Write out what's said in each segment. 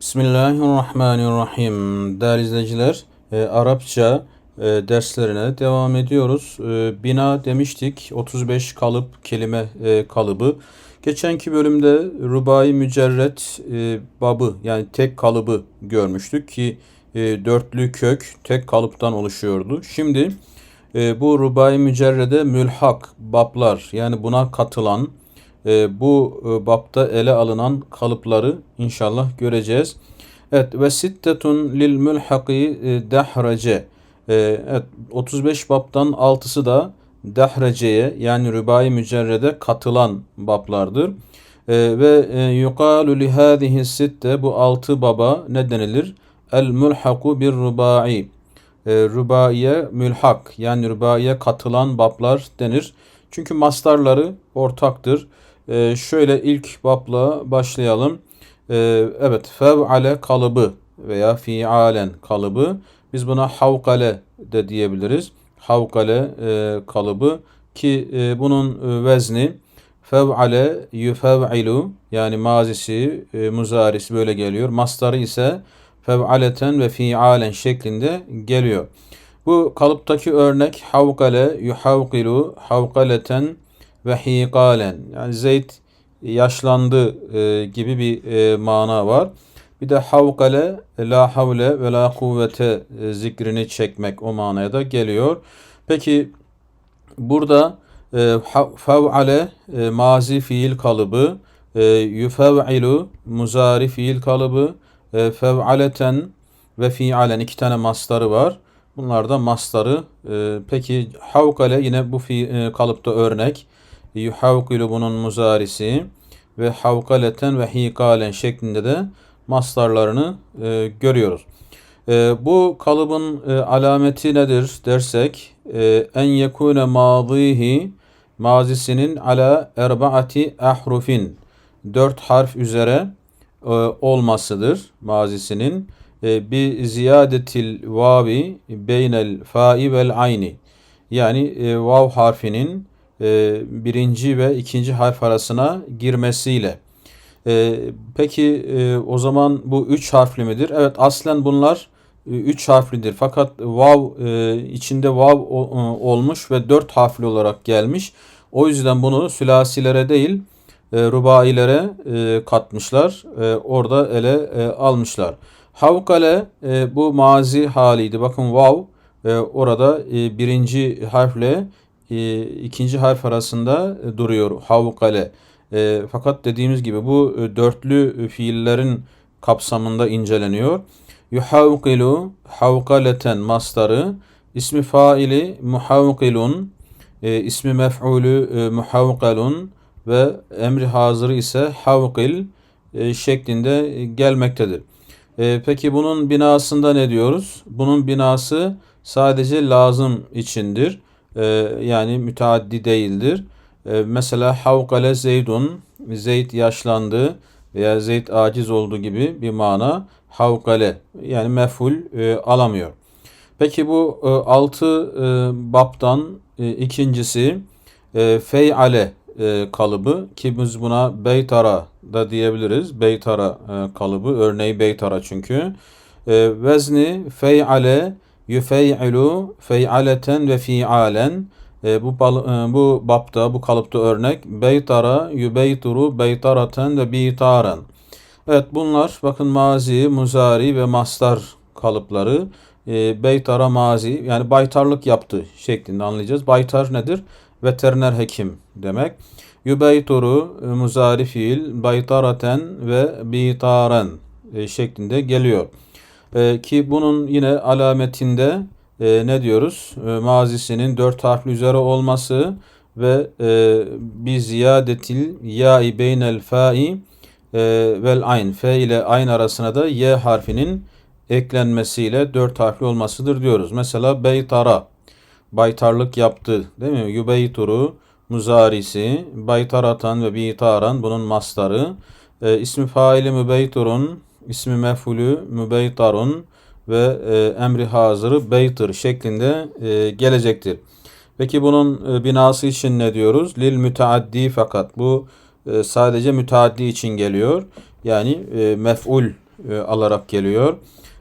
Bismillahirrahmanirrahim. Değerli izleyiciler, e, Arapça e, derslerine devam ediyoruz. E, bina demiştik, 35 kalıp, kelime e, kalıbı. Geçenki bölümde rubai mücerret e, babı yani tek kalıbı görmüştük ki e, dörtlü kök tek kalıptan oluşuyordu. Şimdi e, bu rubai mücerrede mülhak bablar yani buna katılan bu e, bapta ele alınan kalıpları inşallah göreceğiz. Evet ve sittetun lil mülhaki e, dehrece. E, evet 35 baptan 6'sı da dehreceye yani rübai mücerrede katılan bablardır. E, ve e, yukalu li hadihi sitte bu 6 baba ne denilir? El mülhaku bir rubai. E, rubaiye mülhak yani rubaiye katılan bablar denir. Çünkü mastarları ortaktır. Ee, şöyle ilk babla başlayalım. Ee, evet fev'ale kalıbı veya fi'alen kalıbı. Biz buna havkale de diyebiliriz. Havkale e, kalıbı ki e, bunun e, vezni fev'ale yufev'ilu yani mazisi, e, muzarisi böyle geliyor. Mastarı ise fev'aleten ve fi'alen şeklinde geliyor. Bu kalıptaki örnek havkale yuhavkilu havkaleten ve hikalen yani Zeyd yaşlandı e, gibi bir e, mana var. Bir de havkale la havle ve la kuvvete e, zikrini çekmek o manaya da geliyor. Peki burada e, fev'ale e, mazi fiil kalıbı, e, yufev'ilu muzari fiil kalıbı, e, fev'aleten ve fi'alen iki tane mastarı var. Bunlar da mastarı. E, peki havkale yine bu fi, e, kalıpta örnek yuhavkilu bunun muzarisi ve havkaleten ve hikalen şeklinde de mastarlarını e, görüyoruz. E, bu kalıbın e, alameti nedir dersek e, en yekune madihi mazisinin ala erbaati ahrufin dört harf üzere e, olmasıdır mazisinin e, bi ziyadetil vavi beynel fa'i vel ayni yani e, vav harfinin birinci ve ikinci harf arasına girmesiyle. E, peki e, o zaman bu üç harfli midir? Evet aslen bunlar e, üç harflidir. Fakat vav e, içinde vav e, olmuş ve dört harfli olarak gelmiş. O yüzden bunu sülasilere değil e, rubailere e, katmışlar. E, orada ele e, almışlar. Havkale e, bu mazi haliydi. Bakın vav e, orada e, birinci harfle e, ikinci harf arasında e, duruyor havkale. E, fakat dediğimiz gibi bu e, dörtlü fiillerin kapsamında inceleniyor. Yuhavkilu havkaleten mastarı ismi faili muhavkilun e, ismi mef'ulü e, muhavkalun ve emri hazırı ise havkil e, şeklinde gelmektedir. E, peki bunun binasında ne diyoruz? Bunun binası sadece lazım içindir e, yani müteaddi değildir. E, mesela havkale zeydun, zeyd yaşlandı veya zeyd aciz oldu gibi bir mana havkale yani meful e, alamıyor. Peki bu e, altı e, baptan ikincisi feyale kalıbı ki biz buna beytara da diyebiliriz. Beytara kalıbı örneği beytara çünkü. Vezni feyale Yüfey'ilu fey'aleten ve fi'alen e, bu e, bu bapta bu kalıpta örnek beytara yübeyturu beytaraten ve bitaren. Evet bunlar bakın mazi, muzari ve mastar kalıpları. E, beytara mazi yani baytarlık yaptı şeklinde anlayacağız. Baytar nedir? Veteriner hekim demek. Yübeyturu e, muzari fiil baytaraten ve bitaren e, şeklinde geliyor. E, ki bunun yine alametinde e, ne diyoruz? E, mazisinin dört harfli üzere olması ve e, bir ziyadetil ya'i beynel fa'i e, vel ayn. F ile ayn arasına da y harfinin eklenmesiyle dört harfli olmasıdır diyoruz. Mesela beytara baytarlık yaptı değil mi? Yübeyturu muzarisi baytaratan ve bitaran bunun mastarı. E, ismi faili mübeyturun ismi mefulü mübeytarun ve e, emri hazırı beytır şeklinde e, gelecektir. Peki bunun e, binası için ne diyoruz? Lil müteaddi fakat bu e, sadece müteaddi için geliyor. Yani e, mef'ul e, alarak geliyor.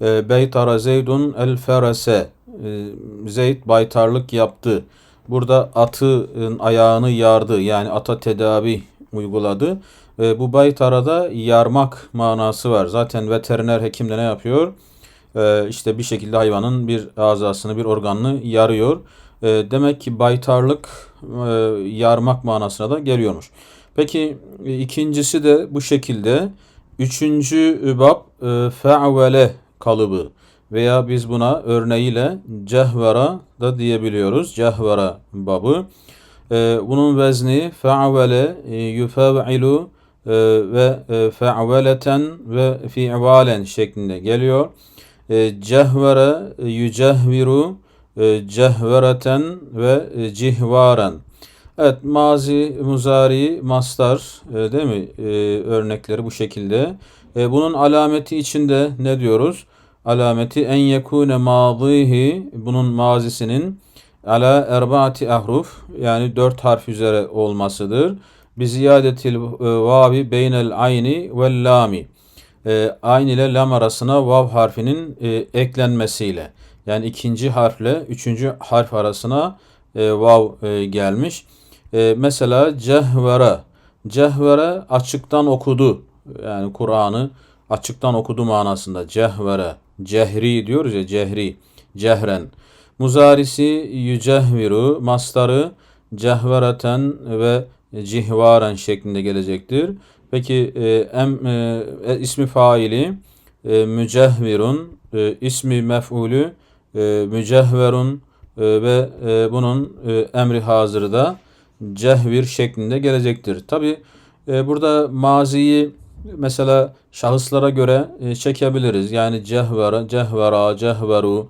E, Beytara Zeydun el ferese. E, Zeyd baytarlık yaptı. Burada atın ayağını yardı. Yani ata tedavi uyguladı. E, bu baytarada yarmak manası var. Zaten veteriner hekim de ne yapıyor? E, işte bir şekilde hayvanın bir azasını, bir organını yarıyor. E, demek ki baytarlık e, yarmak manasına da geliyormuş. Peki e, ikincisi de bu şekilde. Üçüncü bab e, fe'vele kalıbı veya biz buna örneğiyle cehvera da diyebiliyoruz. Cehvera babı. E, bunun vezni fe'vele e, yufev'ilu e, ve e, fe'veleten ve fi'valen şeklinde geliyor. E, cehvere e, yücehviru e, cehvereten ve e, cihvaren. Evet mazi, muzari, mastar e, değil mi? E, örnekleri bu şekilde. E, bunun alameti içinde ne diyoruz? Alameti en yekune madihi bunun mazisinin ala erbaati ahruf yani dört harf üzere olmasıdır. Bi ziyadetil e, vavi beynel ayni vel lami. E, ayn ile lam arasına vav harfinin e, eklenmesiyle. Yani ikinci harfle üçüncü harf arasına e, vav e, gelmiş. E, mesela cehvere. Cehvere açıktan okudu. Yani Kur'an'ı açıktan okudu manasında. Cehvere. Cehri diyoruz ya cehri. Cehren. Muzarisi yücehviru. Mastarı cehvereten ve cihvaren şeklinde gelecektir. Peki e, em, e, e, ismi faili e, mücehvirun, e, ismi mef'ulü e, mücehverun e, ve e, bunun e, emri hazırı da cehvir şeklinde gelecektir. Tabi e, burada maziyi mesela şahıslara göre e, çekebiliriz. Yani cehvera, cehvera, cehveru,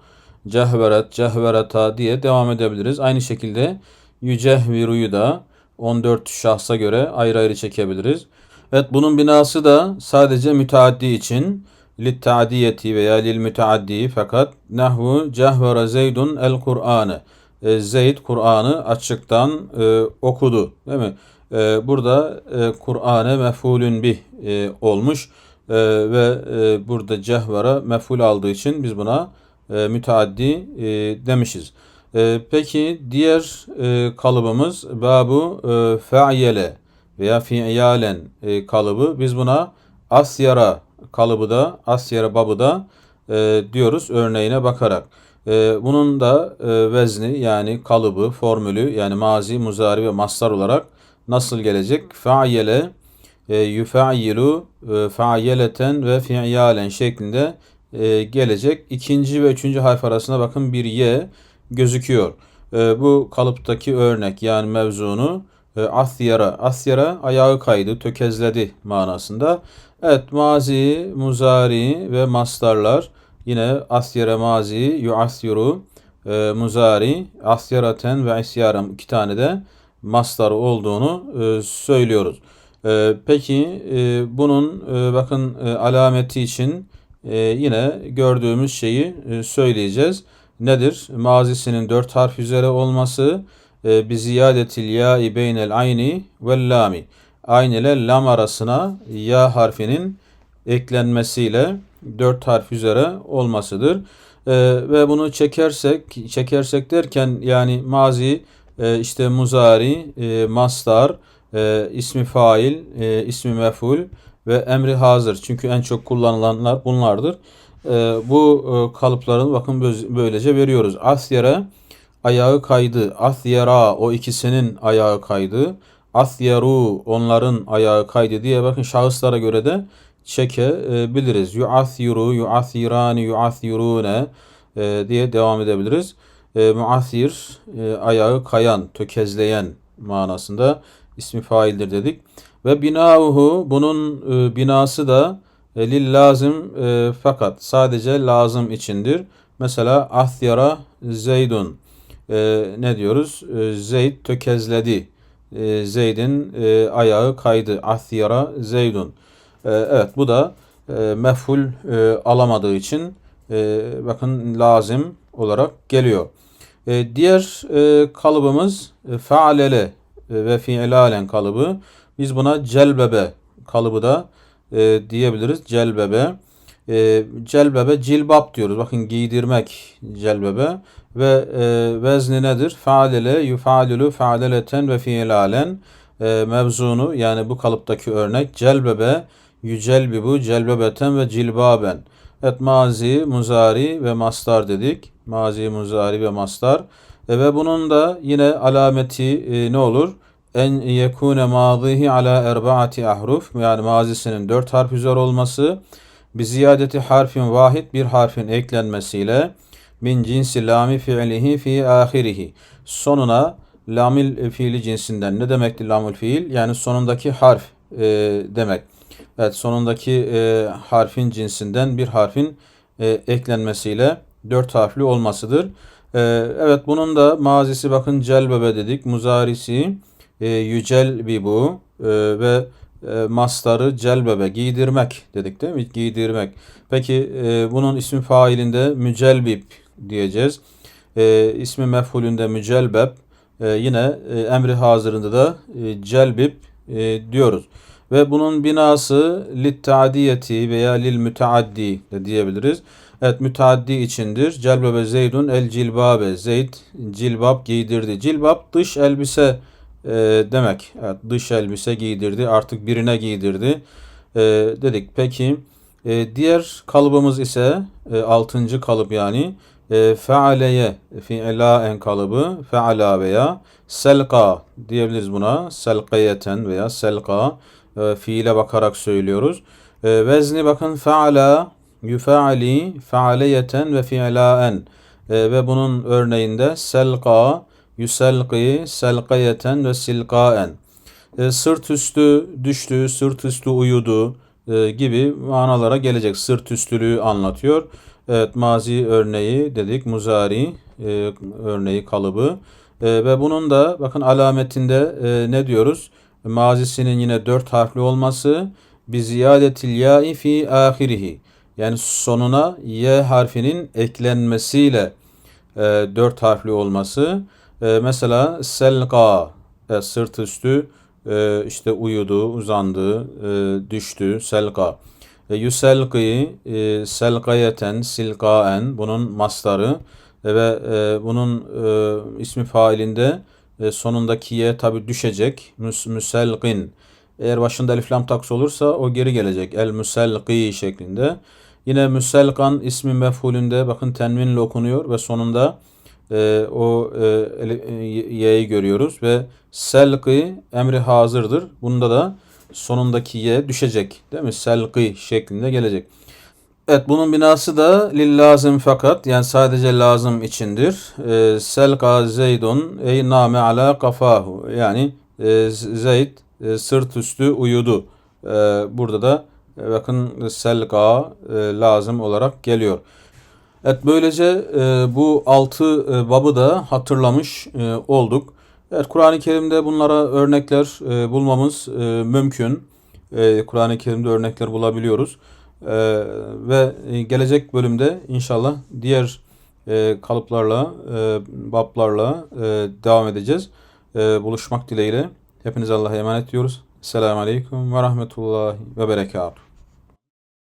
cehveret, cehvereta diye devam edebiliriz. Aynı şekilde yücehviruyu da 14 şahsa göre ayrı ayrı çekebiliriz. Evet bunun binası da sadece müteaddi için litta'diyeti veya lil müteaddi fakat nahvu cehvera zeydun el Kur'an'ı. E, Zeyd Kur'an'ı açıktan e, okudu. Değil mi? E, burada e, Kur'an'e mefulün bih e, olmuş e, ve e, burada cehvera meful aldığı için biz buna e, müteaddi e, demişiz. E, peki diğer e, kalıbımız babu e, fe'yele veya fi'yalen e, kalıbı. Biz buna asyara kalıbı da asyara babı da e, diyoruz örneğine bakarak. E, bunun da e, vezni yani kalıbı, formülü yani mazi, muzari ve mastar olarak nasıl gelecek? Fa'yele, e, yufa'yilu, e, fa'yeleten ve fi'yalen şeklinde e, gelecek. İkinci ve üçüncü harf arasında bakın bir y gözüküyor. E, bu kalıptaki örnek yani mevzunu e, asyara, asyara ayağı kaydı, tökezledi manasında. Evet mazi, muzari ve mastarlar yine asyara mazi, yuasyuru, e, muzari, asyaraten ve isyaram iki tane de mastar olduğunu e, söylüyoruz. E, peki e, bunun e, bakın e, alameti için e, yine gördüğümüz şeyi e, söyleyeceğiz. Nedir? Mazisinin dört harf üzere olması e, bi ziyadetil ya'i beynel ayni vel lami. Ayn ile lam arasına ya harfinin eklenmesiyle dört harf üzere olmasıdır. E, ve bunu çekersek, çekersek derken yani mazi, e, işte muzari, e, mastar, e, ismi fail, e, ismi meful ve emri hazır. Çünkü en çok kullanılanlar bunlardır. E, bu e, kalıpların bakın böylece veriyoruz. Asyere ayağı kaydı. Asyera o ikisinin ayağı kaydı. Asyeru onların ayağı kaydı diye bakın şahıslara göre de çekebiliriz. Yu'athiru, yu'athirani, yu'athirune e, diye devam edebiliriz. E, muathir e, ayağı kayan, tökezleyen manasında ismi faildir dedik. Ve binauhu bunun e, binası da e, lil lazım e, fakat sadece lazım içindir. Mesela ahyara zeydun. E, ne diyoruz? E, Zeyd tökezledi. E, Zeyd'in ayağı kaydı. Ahyara zeydun. Evet bu da e, mefhul e, alamadığı için bakın lazım olarak geliyor. Diğer kalıbımız e, fealele e, ve fiilalen kalıbı. Biz buna celbebe kalıbı da e, diyebiliriz. Celbebe. E, celbebe cilbap diyoruz. Bakın giydirmek celbebe ve e, vezni nedir? Faalele yufalulu faaleleten ve fiilalen e, mevzunu yani bu kalıptaki örnek celbebe yücelbibu celbebeten ve cilbaben. Evet mazi, muzari ve mastar dedik. Mazi, muzari ve mastar. E, ve bunun da yine alameti e, ne olur? En yekune mazihi ala erbaati ahruf yani mazisinin dört harf üzeri olması bir ziyadeti harfin vahid bir harfin eklenmesiyle min cinsi lami fiilihi fi ahirihi sonuna lamil fiili cinsinden ne demektir lamul fiil yani sonundaki harf e, demek. Evet sonundaki e, harfin cinsinden bir harfin e, eklenmesiyle dört harfli olmasıdır. E, evet bunun da mazisi bakın celbebe dedik. Muzarisi e, yücelbibu e, ve e, mastarı celbebe giydirmek dedik değil mi? Giydirmek. Peki e, bunun ismi failinde mücelbib diyeceğiz. E, ismi mef'ulünde mücelbeb. E, yine e, emri hazırında da e, celbib e, diyoruz. Ve bunun binası lit ta'diyeti veya lil müteaddi de diyebiliriz. Evet müteaddi içindir. Celbebe zeydun el cilbabe. Zeyd cilbab giydirdi. Cilbab dış elbise e, demek. Evet, dış elbise giydirdi. Artık birine giydirdi. E, dedik. Peki e, diğer kalıbımız ise e, altıncı kalıp yani e, fealeye fiilaen kalıbı feala veya selka diyebiliriz buna. Selkayeten veya selka e, fiile bakarak söylüyoruz. E, vezni bakın feala yufaali faaliyeten ve fiilaen e, ve bunun örneğinde selka yuselqi selkayeten ve silkaen e, sırt üstü düştü, sırt üstü uyudu e, gibi manalara gelecek. Sırt üstülüğü anlatıyor. Evet mazi örneği dedik muzari e, örneği kalıbı e, ve bunun da bakın alametinde e, ne diyoruz? Mazisinin yine dört harfli olması bi ziyadetil ya'i fi ahirihi yani sonuna y harfinin eklenmesiyle e, dört harfli olması. E, mesela selqa e, sırt üstü e, işte uyudu, uzandı, e, düştü, selqa. E, yuselqi, e, selqayeten, silqaen bunun mastarı e, ve e, bunun e, ismi failinde e, sonundaki ye tabi düşecek. Müs, müselqin. Eğer başında elif lam taks olursa o geri gelecek. El müselqi şeklinde. Yine müselkan ismi mef'ulünde bakın tenvinle okunuyor ve sonunda e, o e, e, y'yi görüyoruz ve selqi emri hazırdır. Bunda da sonundaki y düşecek. Değil mi? Selqi şeklinde gelecek. Evet bunun binası da lil lazım fakat yani sadece lazım içindir. E, selqa zeydun ey name ala kafahu yani e, Zeyd e, sırt üstü uyudu. E, burada da e, bakın selqa e, lazım olarak geliyor. Evet böylece e, bu altı e, babı da hatırlamış e, olduk. Evet Kur'an-ı Kerim'de bunlara örnekler e, bulmamız e, mümkün. E, Kur'an-ı Kerim'de örnekler bulabiliyoruz. E, ve gelecek bölümde inşallah diğer e, kalıplarla, e, bablarla e, devam edeceğiz. E, buluşmak dileğiyle. Hepinize Allah'a emanet ediyoruz. Selamun Aleyküm ve Rahmetullahi ve Berekatuhu.